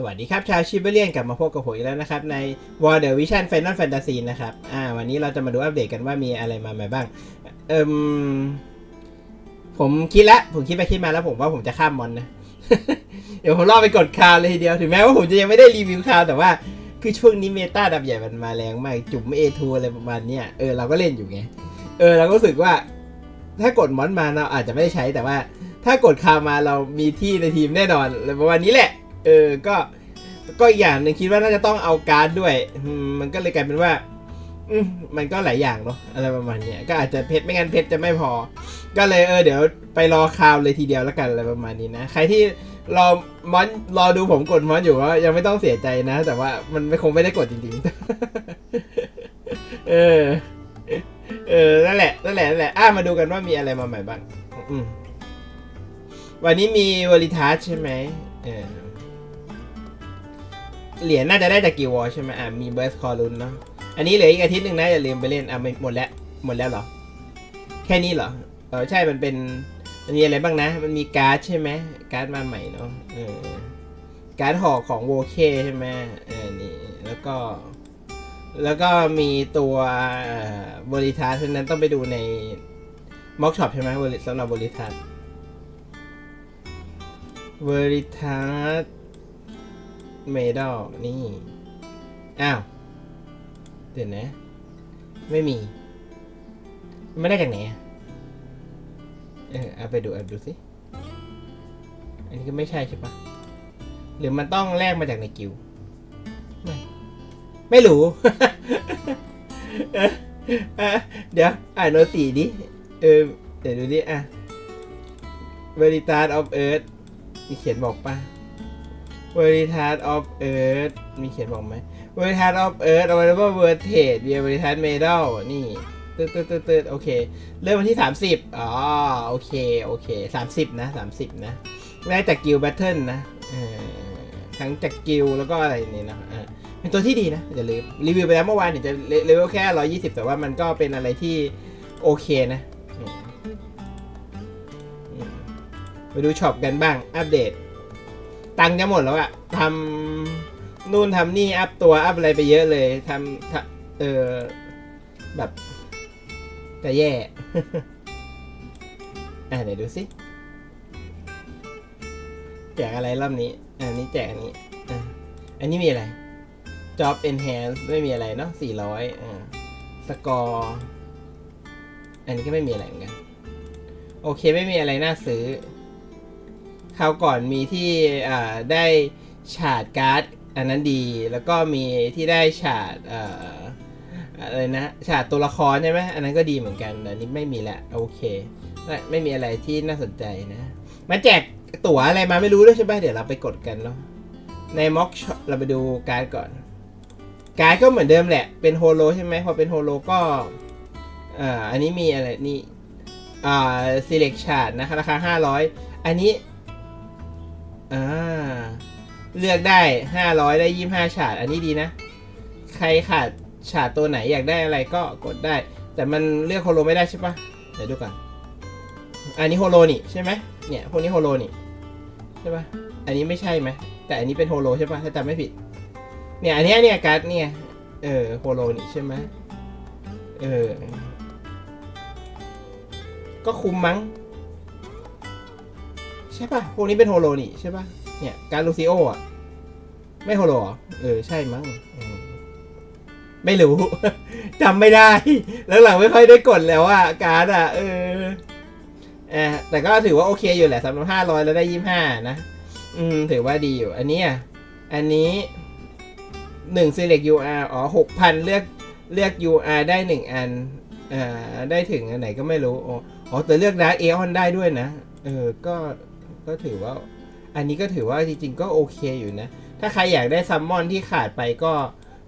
สวัสดีครับ ชาวชิบเบเลียนกลับมาพบกับผมอีกแล้วนะครับ ใน w o r d e r Vision Final Fantasy นะครับ อ่า วันนี้เราจะมาดูอัปเดตกันว่ามีอะไรมาใหม่บ้าง เอิมผมคิดละ ผมคิดไปคิดมาแล้วผมว่าผมจะข้ามมอนนะ เดี๋ยวผมรอไปกดคาวเลยทีเดียว ถึงแม้ว่าผมจะยังไม่ได้รีวิวคาวแต่ว่าคือช่วงนี้เมตาดับใหญ่มันมาแรงมาก จุ่มเอทูอะไรประมาณเนี้ยเออเราก็เล่นอยู่ไง เออเราก็รู้สึกว่า ถ้ากดมอนมาเราอาจจะไม่ได้ใช้แต่ว่า ถ้ากดคาวมาเรามีที่ในทีมแน่นอนอะไรประมาณนี้แหละ เออก็ก็อีกอย่างหนึ่งคิดว่าน่าจะต้องเอาการ์ดด้วย มันก็เลยกลายเป็นว่าอืมันก็หลายอย่างเนาะอะไรประมาณเนี้ยก็อาจจะเพชรไม่งั้นเพชรจะไม่พอ ก็เลยเออเดี๋ยวไปรอคราวเลยทีเดียวแล้วกันอะไรประมาณนี้นะ ใครที่รอมอนรอดูผมกดมอนอยู่ก็ยังไม่ต้องเสียใจนะ แต่ว่ามันไม่คงไม่ได้กดจริงๆ เออ เออนั่นแหละนั่นแหละนั่นแหละอะมาดูกันว่ามีอะไรมาใหม่บ้างอืมวันนี้มีวอลิทัสใช่ไหมเออ เหรียญน่าจะได้จากกิวอใช่ไหมอะมีเบิร์สคอรุนเนาะอันนี้เหลืออีกอาทิตย์หนึ่งนะอย่าลืมไปเล่นอะหมดแล้วหมดแล้วเหรอ แค่นี้เหรอเออใช่มันเป็นมันมีอะไรบ้างนะ มันมีการ์ดใช่ไหมการ์ดมาใหม่เนาะเออการ์ดห่อของโวเคใช่ไหมเออนี่แล้วก็ แล้วก็มีตัวบริทาฉะนั้นต้องไปดูในม็อกช็อปใช่ไหมสำหรับบริทาบริทา เมดัลนี่ อ้าว เดี๋ยวนะ ไม่มี ไม่ได้จากไหนอะเออเอาไปดูเอาดูสิ อันนี้ก็ไม่ใช่ใช่ปะหรือมันต้องแลกมาจากในกิวไม่ ไม่รู้เอ่อเอ่อเดี๋ยว อ่านโนตีดิ เออ เดี๋ยวดูดิอะ Veritas of Earth มีเขียนบอกป่ะ Veritas of Earth มีเขียนบอกไหม Veritas of Earth available word trade via Veritas Medal นี่ตืดตืดตืดตืดโอเค เริ่มวันที่ 30 อ๋อ โอเค โอเค 30 นะ 30 นะ ได้จากกิลแบทเทิลนะทั้งจากกิลแล้วก็อะไรนี่นะเออเป็นตัวที่ดีนะ อย่าลืม รีวิวไปแล้วเมื่อวานเนี่ยจะเลเวลแค่ 120 แต่ว่ามันก็เป็นอะไรที่โอเคนะมอืมไปดูช็อปกันบ้าง อัปเดต ตังค์จะหมดแล้วอะทำนู่นทำนี่อัพตัวอัพอะไรไปเยอะเลยทำทเออแบบจะแย่อะเดี๋ยวดูสิแจกอะไรรอบนี้ อันนี้แจกอันนี้อันนี้มีอะไร Job Enhance ไม่มีอะไรเนาะ400อ่าสกอร์อันนี้ก็ไม่มีอะไรเหมือนกัน โอเคไม่มีอะไรน่าซื้อ คราวก่อนมีที่ได้ฉาดการ์ดอันนั้นดี แล้วก็มีที่ได้ฉาดออะไรนะฉาดตัวละครใช่ไหมอันนั้นก็ดีเหมือนกันแต่นี้ไม่มีละโอเคไม่ไม่มีอะไรที่น่าสนใจนะ มาแจกตั๋วอะไรมาไม่รู้ด้วยใช่ไหมเดี๋ยวเราไปกดกันเนาะในม็อกเราไปดูการ์ดก่อน การ์ดก็เหมือนเดิมแหละ เป็นโฮโลใช่ไหมพอเป็นโฮโลก็อ่าอันนี้มีอะไรนี่อ่า select chart นะราคา 500 อันนี้ อ่าเลือกได้ 500 ได้ 25 ฉาด อันนี้ดีนะ ใครขาดฉาดตัวไหนอยากได้อะไรก็กดได้ แต่มันเลือกโฮโลไม่ได้ใช่ปะเดี๋ยวดูก่อน อันนี้โฮโลนี่ใช่ไหมเนี่ยพวกนี้โฮโลนี่ใช่ปะอันนี้ไม่ใช่ไหม แต่อันนี้เป็นโฮโลใช่ปะถ้าจำไม่ผิด เนี่ยอันนี้เนี่ยการ์ดเนี่ย เออโฮโลนี่ใช่ไหมเออ ก็คุ้มมั้ง ใช่ป่ะ พวกนี้เป็นโฮโลนี่ใช่ป่ะ เนี่ย การลูซิโออะ ไม่โฮโลเหรอ เออ ใช่มั้งไม่รู้ จำไม่ได้ แล้วหลังไม่ค่อยได้กดแล้วอะ การ์ดอะ เอออแต่ก็ถือว่าโอเคอยู่แหละสำหรับห้าร้อยแล้วได้ยี่ห้านะ อืม ถือว่าดีอยู่ อันนี้อะ อันนี้หนึ่ง select UR อ๋อหกพันเลือกเลือก UR ได้หนึ่งอันอ่าได้ถึงอันไหนก็ไม่รู้ อ๋ออ๋อแต่เลือกดาร์เอออนได้ด้วยนะ เออ ก็ ก็ถือว่า อันนี้ก็ถือว่าจริงๆก็โอเคอยู่นะ ถ้าใครอยากได้ซัมมอนที่ขาดไปก็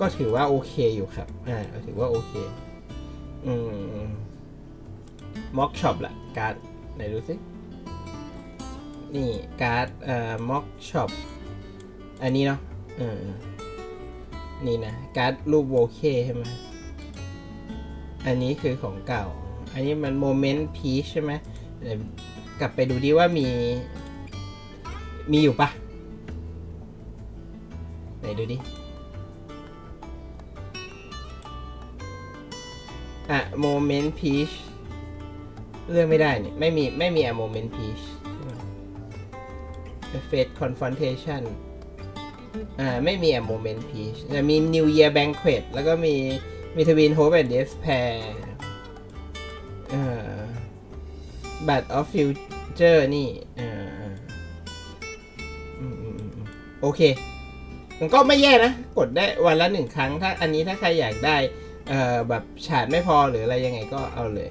ก็ถือว่าโอเคอยู่ครับ อ่าถือว่าโอเค อืมม็อกช็อปละการ์ดไหนดูสินี่การ์ดเอ่อม็อกช็อปอันนี้เนาะเออนี่นะการ์ดรูปโวเคใช่ไหมอันนี้คือของเก่า อันนี้มันโมเมนต์พีชใช่ไหมกลับไปดูดิว่ามี มีอยู่ปะไหนดูดิอะโมเมนต์พีชเลือกไม่ได้เนี่ยไม่มีไม่มีอะโมเมนต์พีชเฟสคอนฟ r o n t a t i o n อ่า ไม่มีอะโมเมนต์พีชแต่มี New Year Banquet แล้วก็มีมีทวินโฮปแอนด์เดสแพร์อ่าบัตรออฟฟิวเจอร์นี่อ่า โอเค มันก็ไม่แย่นะ กดได้วันละหนึ่งครั้ง ถ้าอันนี้ถ้าใครอยากได้เอ่อแบบฉาดไม่พอหรืออะไรยังไงก็เอาเลย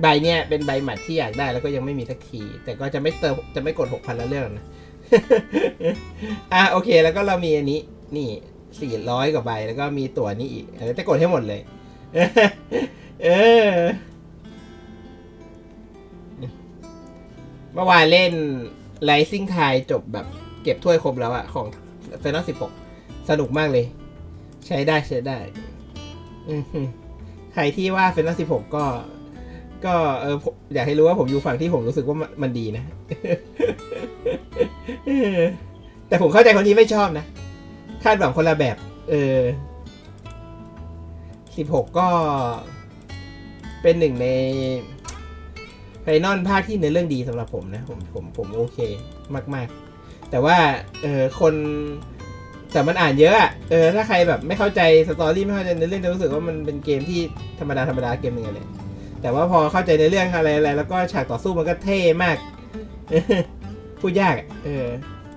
ใบเนี้ยเป็นใบหมัดที่อยากได้แล้วก็ยังไม่มีสักที แต่ก็จะไม่เติมจะไม่กดหกพันละเรื่องนะ อะโอเคแล้วก็เรามีอันนี้นี่สี่ร้อยกว่าใบแล้วก็มีตั๋วนี้อีก เออจะกดให้หมดเลย เออ เมื่อวานเล่น Rising Tide จบแบบ เก็บถ้วยครบแล้วอะของ Final 16สนุกมากเลย ใช้ได้ใช้ได้ อืใครที่ว่า Final 16ก็ ก็เอออยากให้รู้ว่าผมอยู่ฝั่งที่ผมรู้สึกว่ามันดีนะ แต่ผมเข้าใจคนที่ไม่ชอบนะ คาดหวังคนละแบบ เออ16ก็เป็นหนึ่งในไฟนอลภาคที่เนื้อเรื่องดีสำหรับผมนะ ผมผมผมโอเคมาก ๆ แต่ว่าเออคนแต่มันอ่านเยอะอะเออถ้าใครแบบไม่เข้าใจสตอรี่ไม่เข้าใจเนื้อเรื่องจะรู้สึกว่ามันเป็นเกมที่ธรรมดาธรรมดาเกมหนึ่งอเลยแต่ว่าพอเข้าใจในเรื่องอะไรอะไรแล้วก็ฉากต่อสู้มันก็เท่มากพูดยากเออ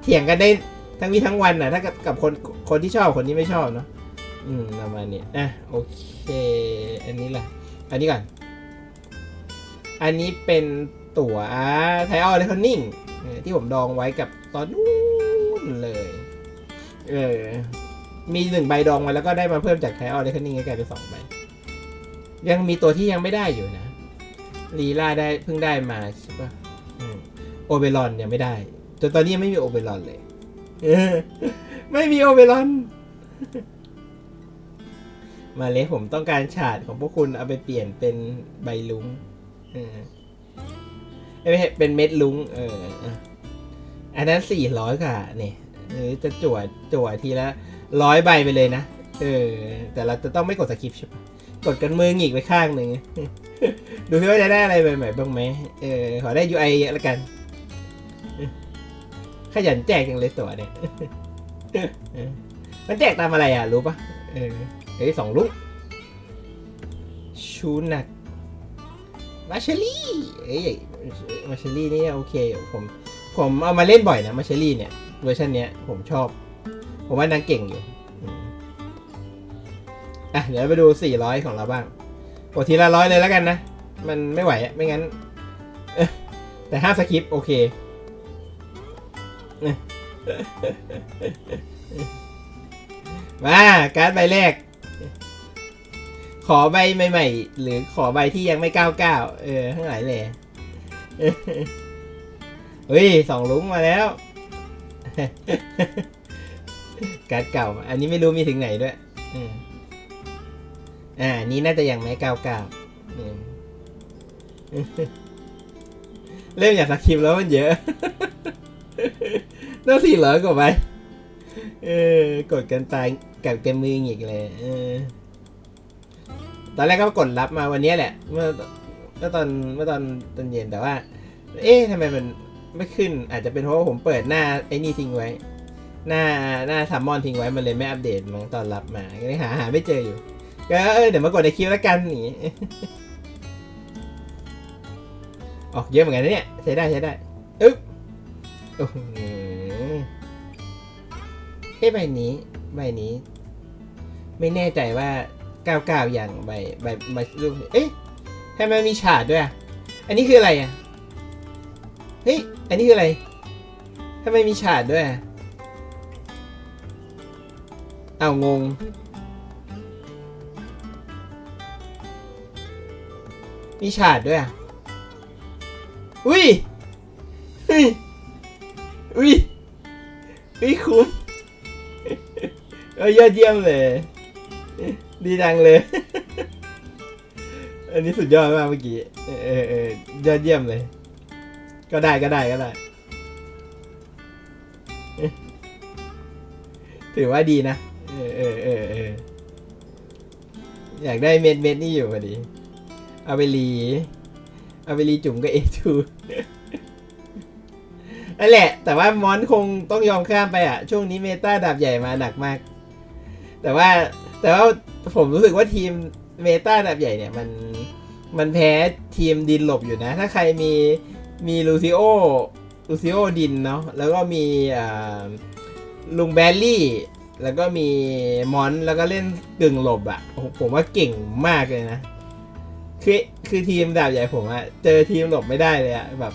เถียงกันได้ทั้งวีทั้งวันน่ะถ้ากับกับคนคนที่ชอบคนที่ไม่ชอบเนาะอืมประมาณนี้อะโอเค อันนี้แหละอันนี้ก่อน อันนี้เป็นตั๋วไทออลเลคอนนิ่งที่ผมดองไว้กับ ตอนนู้นเลย เออ มีหนึ่งใบดองไว้แล้วก็ได้มาเพิ่มจากไทออเลคอนนิ่งกลายเป็นสองใบ ยังมีตัวที่ยังไม่ได้อยู่นะลีล่าได้เพิ่งได้มาใช่ปะโอเบรอนยังไม่ได้จนตอนนี้ยังไม่มีโอเบรอนเลย ไม่มีโอเบรอน มาเลยผมต้องการฉาดของพวกคุณเอาไปเปลี่ยนเป็นใบลุงเออไม่เป็นเม็ดลุง เออ อันนั้นสี่ร้อยค่ะเนี่ยหรือจะจั่วจั่วทีละร้อยใบไปเลยนะ เออ แต่เราจะต้องไม่กดสกิปใช่ปะกดกันมือหงิกไปข้างหนึ่ง ดูซิว่าจะได้อะไรใหม่ๆบ้างไหมเออ ขอได้ UI เยอะละกัน ขยันแจกจังเลยตัวเนี่ย มันแจกตามอะไรอะ รู้ปะเออเฮ้ยสองลูกชูนักมาเชลี่เอ้ยมาเชลี่นี่โอเคผม ผมเอามาเล่นบ่อยนะมาเชลี่เนี่ยเวอร์ชันเนี้ยผมชอบ ผมว่านางเก่งอยู่อะเดี๋ยวไปดู 400 ของเราบ้างกดทีละร้อยเลยแล้วกันนะ มันไม่ไหวอะไม่งั้น แต่ห้าสคริปโอเค มาการ์ดใบแรก ขอใบใหม่ ๆ หรือขอใบที่ยังไม่ก้าวก้าวเออ ทั้งหลายเลย เฮ้ยสองลุงมาแล้ว การ์ดเก่า อันนี้ไม่รู้มีถึงไหนด้วยอ่านี้น่าจะอยังไม่ก้าวก้าเริ่มอยากสักคลิปแล้วมันเยอะต้องสี่ร้อยกว่าใบเออกดกันตายกับเกมมืออีกเลยเออตอนแรกก็กดรับมาวันนี้แหละ เมื่อเมื่อตอนเมื่อตอนตอนเย็นแต่ว่า เอ๊ะทำไมมัน ไม่ขึ้น อาจจะเป็นเพราะว่าผมเปิดหน้าไอ้นี่ทิ้งไว้ หน้าหน้าซัมมอนทิ้งไว้มันเลยไม่อัปเดตมั้งตอนรับมาก็เลยหาหาไม่เจออยู่ก็เออเดี๋ยวมากดในคิวแล้วกันนี่ออกเยอะเหมือนกันนะเนี่ยใช้ได้ใช้ได้อึ๊บโอ้โหเอ้ใบนี้ใบนี้ ไม่แน่ใจว่าก้าวก้าวอย่างใบใบใบรูปเอ๊ะทำไมมีฉาดด้วยอะอันนี้คืออะไรอะเฮ้ย อันนี้คืออะไรทำไมมีฉาดด้วยอะเอางง มีฉาดด้วยอะอุ้ยอุ้ยอุ้ยอุ้ยคุ้มเอ้ยอดเยี่ยมเลย ดีจังเลย อันนี้สุดยอดมากเมื่อกี้ เออเออเออยอดเยี่ยมเลย ก็ได้ก็ได้ก็ได้ ถือว่าดีนะ เออเออเออเอออยากได้เม็ดเม็ดนี่อยู่พอดี เอาไปรีเอาไปรีจุ่มกับเอทูนั่นแหละ แต่ว่ามอนคงต้องยอมข้ามไปอะ ช่วงนี้เมตาดาบใหญ่มาหนักมาก แต่ว่าแต่ว่าผมรู้สึกว่าทีมเมตาดาบใหญ่เนี่ยมันมันแพ้ทีมดินหลบอยู่นะ ถ้าใครมี มีลูซิโอลูซิโอดินเนาะแล้วก็มีลุงแบลลี่ แล้วก็มีมอนแล้วก็เล่นกึ่งหลบอะ่ะผมว่าเก่งมากเลยนะคือคือทีมดาบใหญ่ผมอะเจอทีมหลบไม่ได้เลยอะแบบ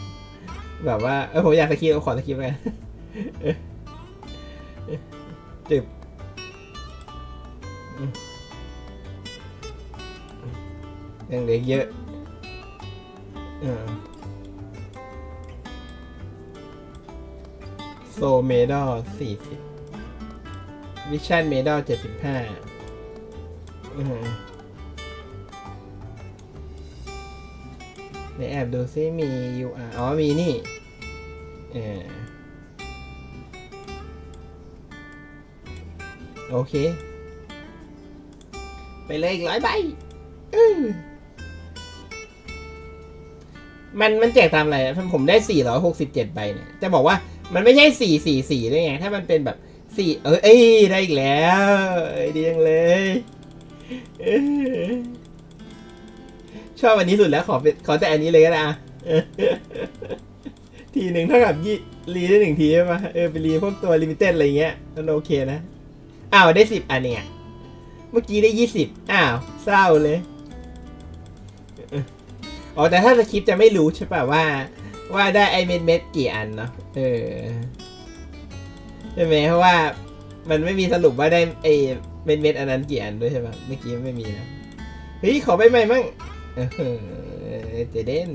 แบบว่าเออผมอยากสกิปขอสกิปกันจึบยังเหลือเยอะเออ โซเมดอลสี่สิบวิชั่นเมดอลเจ็ดสิบห้าในแอบดูซิมี UR อ๋อ มีนี่เออโอเค ไปเลยอีกร้อยใบมันมันแจกตามอะไรอะผมได้ 467 ใบเนี่ย จะบอกว่า มันไม่ใช่444ด้วยไง ถ้ามันเป็นแบบ4เออเอ้ยได้อีกแล้วเอ้ยดีจังเลย ชอบอันนี้สุดแล้วขอเป็นขอแต่อันนี้เลยก็ได้อะทีหนึ่งเท่ากับยี่รีได้หนึ่งทีใช่ปะเออไปรีพวกตัวลิมิเต็ดอะไรเงี้ยมันโอเคนะ อ้าวได้สิบอันเนี่ยเมื่อกี้ได้ยี่สิบอ้าวเศร้าเลยอ๋อแต่ถ้าสคริปจะไม่รู้ใช่ป่ะว่า ว่าได้ไอเม็ดเม็ดกี่อันเนาะเออใช่ไหมเพราะว่ามันไม่มีสรุปว่าได้ไอเม็ดเม็ดอันนั้นกี่อันด้วยใช่ปะเมื่อกี้ไม่มีนะเฮ้ยขอใบใหม่มั่งเออเจเด่น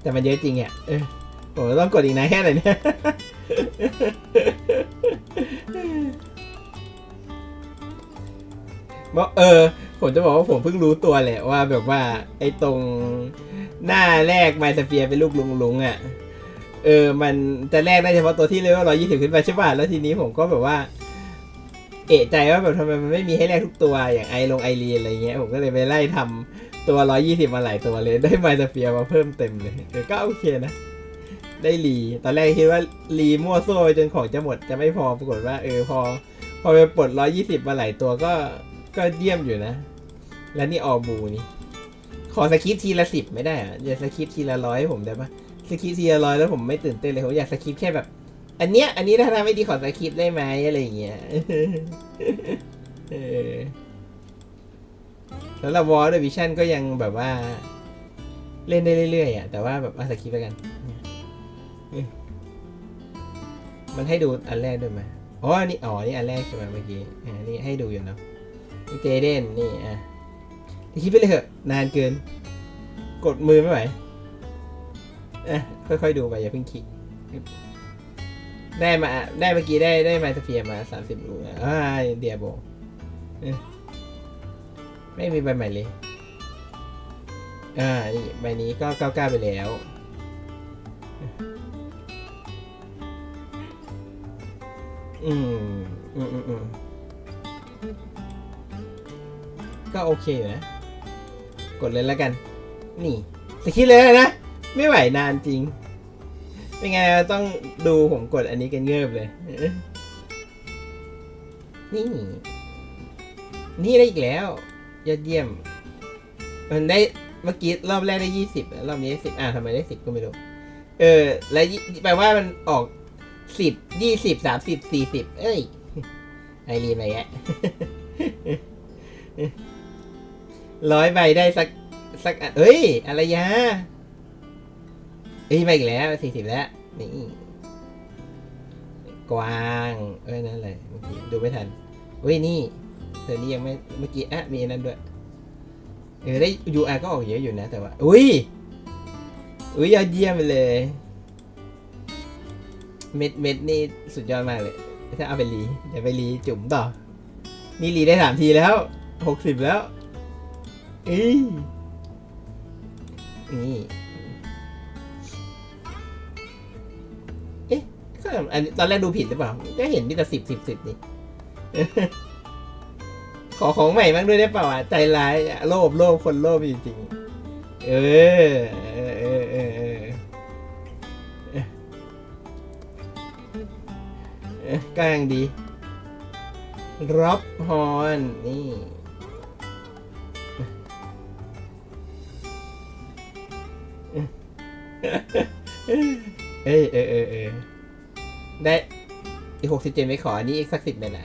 แต่มันเยอะจริงอะเออผมต้องกดอีกนะแค่ไหนเนี่ยบอกเออ ผมจะบอกว่าผมเพิ่งรู้ตัวแหละว่าแบบว่า ไอ้ตรงหน้าแรกไมสเฟียเป็นลูกลุงลุงอะ เออ มันจะแรกได้เฉพาะตัวที่เลเวลร้อยยี่สิบขึ้นไปใช่ป่ะ แล้วทีนี้ผมก็แบบว่า เอะใจว่าแบบทำไมมันไม่มีให้แลกทุกตัวอย่างไอลงไอรีอะไรเงี้ย ผมก็เลยไปไล่ทำตัวร้อยยี่สิบมาหลายตัวเลย ได้ไมสเฟียมาเพิ่มเต็มเลยก็โอเคนะ ได้รี ตอนแรกคิดว่ารีมั่วซั่วจนของจะหมดจะไม่พอ ปรากฏว่า เออพอ พอไปปลดร้อยยี่สิบมาหลายตัวก็ก็เยี่ยมอยู่นะ แล้วนี่ออบูนี่ ขอสคริปทีละสิบไม่ได้อะอย่าสคริปทีละร้อยให้ผมได้ปะสคริปทีละร้อยแล้วผมไม่ตื่นเต้นเลยผมอยากสคริปแค่แบบ อันเนี้ย อันนี้ถ้าทำไม่ดีขอสคริปได้ไหมอะไรอย่างเงี้ยแล้วเราวอลด้วยวิชั่นก็ยังแบบว่า เล่นได้เรื่อยๆอะแต่ว่าแบบอาสคริปต์ไปกัน มันให้ดูอันแรกด้วยไหมอ๋ออันนี่อ๋อนี่อันแรกใช่ไหมเมื่อกี้อ่านี่ให้ดูอยู่เนาะเจเดนนี่อะ คิดไปเลยเถอะนานเกิน กดมือไม่ไหวอะค่อยๆดูไปอย่าเพิ่งคิดได้มาได้เมื่อกี้ได้ได้มาสเฟียมาสามสิบลูกอะอ่าเดียโบอไม่มีใบใหม่เลย อ่านี่ใบนี้ก็เก้าเก้าไปแล้วอืมอืมอืมอืมก็โอเคอยู่นะ กดเลยแล้วกัน นี่สคิดเลยนะ ไม่ไหวนานจริง เป็นไงต้องดูผมกดอันนี้กันเงิบเลย นี่ นี่ได้อีกแล้ว ยอดเยี่ยม มันได้เมื่อกี้รอบแรกได้ยี่สิบรอบนี้ได้สิบอ่าทำไมได้สิบก็ไม่รู้ เออ แล้วแปลว่ามันออกสิบยี่สิบสามสิบสี่สิบเอ้ยไอรีนอะไรแยะ ร้อยใบได้สักสักเอ้ย อะไรยะเอ้ยมาอีกแล้วสี่สิบแล้ว นี่ กวาง เอ้ย นั่นเลยเมื่อกี้ดูไม่ทันเฮ้ย นี่เธอนี่ยังไม่ เมื่อกี้อะมีนนั้นด้วย เออ ได้ UR ก็ออกเยอะอยู่นะ แต่ว่า อุ้ย อุ้ยยอดเยี่ยมไปเลย เม็ดเม็ดนี่สุดยอดมากเลย ถ้าเอาไปรี เดี๋ยวไปรีจุ่มต่อ นี่รีได้สามทีแล้วหกสิบแล้ว อีนี่เอ๊ะก็อันนี้ตอนแรกดูผิดหรือเปล่า ก็เห็นที่แต่สิบสิบสิบนี่ ขอของใหม่บ้างด้วยได้เปล่าอะ ใจร้ายอะโลภโลภคนโลภจริงๆ เออ เออเออเออเออเออก็ยังดีร็อบฮอนนี่ เอ้ยเออเออเออได้อีหกสิบเจ็ดไม่ขออันนี้อีกสักสิบเลยนะ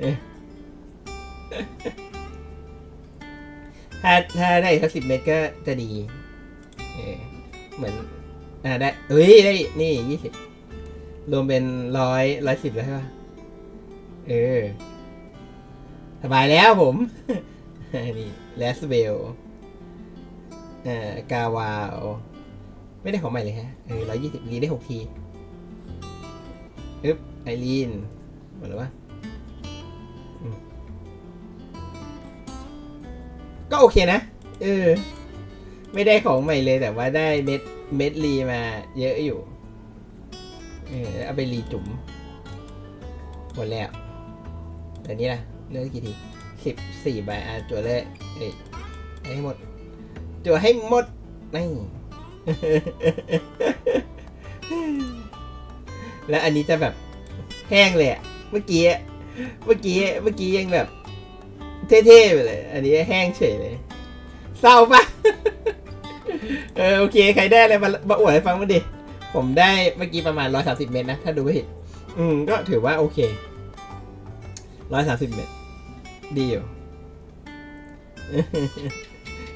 เออถ้าถ้าได้สักสิบเมตรก็จะดี เออเหมือน อ่าได้เอ้ยได้ นี่ยี่สิบรวมเป็นร้อยร้อยสิบแล้วใช่ป่ะ เออ สบายแล้วผม นี่ แลสเบล อ่ากาวาว ไม่ได้ของใหม่เลยฮะเออร้อยยี่สิบรีได้หกทีอึ๊บไอรีนหมดแล้ววะก็โอเคนะ เออ ไม่ได้ของใหม่เลยแต่ว่าได้เม็ดเม็ดรีมาเยอะอยู่ เออเอาไปรีจุ๋มหมดแล้วแต่นี้ล่ะ เลือกกี่ทีสิบสี่ใบอะจั่วเลยเอ้ยให้หมด จั่วให้หมดนี่แล้วอันนี้จะแบบแห้งเลยอะเมื่อกี้ เมื่อกี้ เมื่อกี้ยังแบบ เท่ๆไปเลย อันนี้แห้งเฉยเลย เศร้าปะเออโอเค ใครได้อะไรมามาอวดให้ฟังมาดิ ผมได้เมื่อกี้ประมาณร้อยสาสิบเมตรนะ ถ้าดูไม่ผิด อืม ก็ถือว่าโอเคร้อยสาสิบเมตร ดีอยู่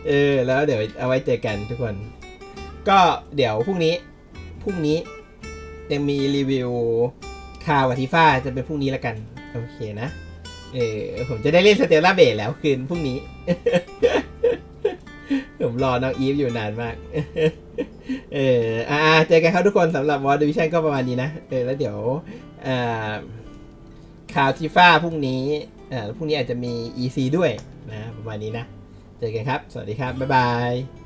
เออ แล้วเดี๋ยวเอาไว้เจอกันทุกคน ก็เดี๋ยวพรุ่งนี้ พรุ่งนี้ยังมีรีวิวคาวาทิฟ้าจะเป็นพรุ่งนี้ละกัน โอเคนะ เออ ผมจะได้เล่นสเตลล่าเบสแล้วคืนพรุ่งนี้ ผมรอน้องอีฟอยู่นานมาก เออ อ่าเจอกันครับทุกคนสำหรับวอร์ดวิชั่นก็ประมาณนี้นะ เออ แล้วเดี๋ยว อ่าคาวทิฟ้าพรุ่งนี้ อ่า พรุ่งนี้อาจจะมี EC ด้วยนะ ประมาณนี้นะ เจอกันครับ สวัสดีครับ บ๊ายบาย